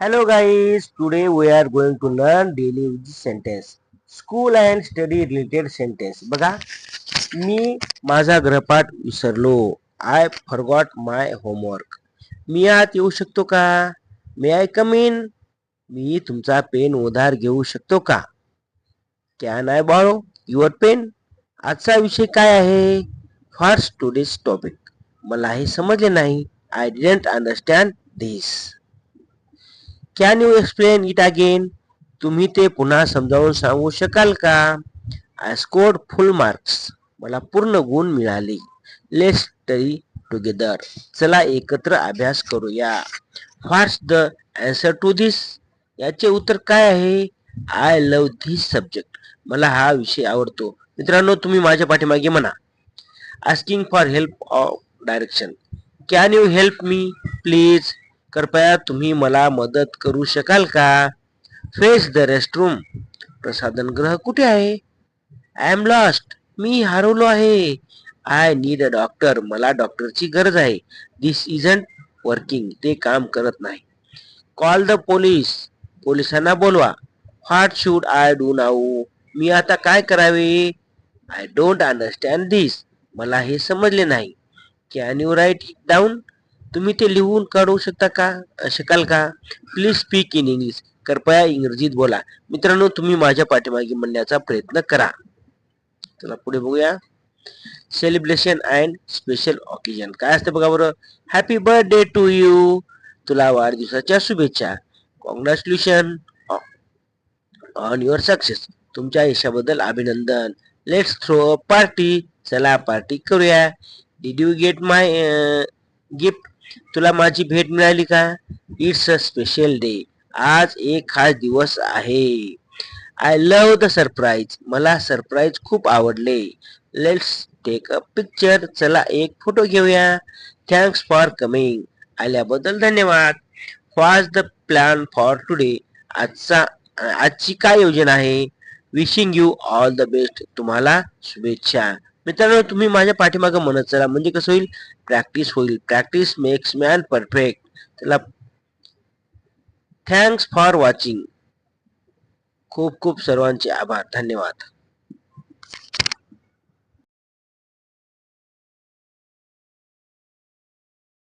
Hello guys, today we are going to learn daily with sentence. School and study related sentence. बघा मी माझा गृहपाठ विसरलो. I forgot my homework. मी आत येऊ शकतो का? मे आय कम इन? मी तुमचा पेन उधार घेऊ शकतो का? Can I borrow your pen? आजचा विषय काय आहे? फार्स टुडेज टॉपिक. मला हे समजले नाही. I didn't understand this. Can you explain it again तुम्ही ते पुन्हा समजावून सांगू शकाल का? आय स्कोर्ड फुल मार्क्स मला पूर्ण गुण मिळाले. लेट्स स्टडी टुगेदर चला एकत्र अभ्यास करूया. What's the answer to this याचे उत्तर काय आहे? आय लव धिस सब्जेक्ट मला हा विषय आवडतो. मित्रांनो तुम्ही माझ्या पाठीमागे म्हणा. Asking for help of direction can you help me please कृपया तुम्ही मला मदत करू शकाल का? फेस द रेस्टरूम प्रसाधन ग्रह कुठे आहे? आय एम लॉस्ट मी हरवलो आहे. आय नीड अ डॉक्टर मला डॉक्टरची गरज आहे. दिस इजंट वर्किंग ते काम करत नाही. कॉल द पोलीस पोलिसांना बोलवा. What should I do now मी आता काय करावे? आय डोंट अंडरस्टँड दिस मला हे समजले नाही. Can you write it down तुम्ही ते लिहून काढू शकता का? शकाल का? प्लीज स्पीक इन इंग्लिश कृपया इंग्रजीत बोला. मित्रांनो तुम्ही माझ्या पाठीमागे म्हणण्याचा प्रयत्न करा. चला पुढे बघूया. सेलिब्रेशन अँड स्पेशल ऑकेजन काय असते बघा बरं? हॅपी बर्थडे टू यू तुला वाढदिवसाच्या शुभेच्छा. कॉंग्रॅच्युलेशन ऑन युअर सक्सेस तुमच्या यशाबद्दल अभिनंदन. लेट्स थ्रो अ पार्टी चला पार्टी करूया. Did you get my gift तुला माझी भेट मिळाली का? इट्स अ स्पेशल डे आज एक खास दिवस आहे. आय लव्ह द सरप्राईज मला सरप्राईज खूप आवडले. लेट्स टेक अ पिक्चर चला एक फोटो घेऊया. थँक्स फॉर कमिंग आल्याबद्दल धन्यवाद. Was the plan for today आजचा आजची काय योजना आहे? Wishing you all the best तुम्हाला शुभेच्छा. मित्रांनो तुम्ही माझ्या पाठीमागं म्हणत चला. म्हणजे कसं होईल? प्रॅक्टिस होईल. प्रॅक्टिस मेक्स मॅन परफेक्ट त्याला थँक्स फॉर वॉचिंग खूप खूप सर्वांचे आभार. धन्यवाद.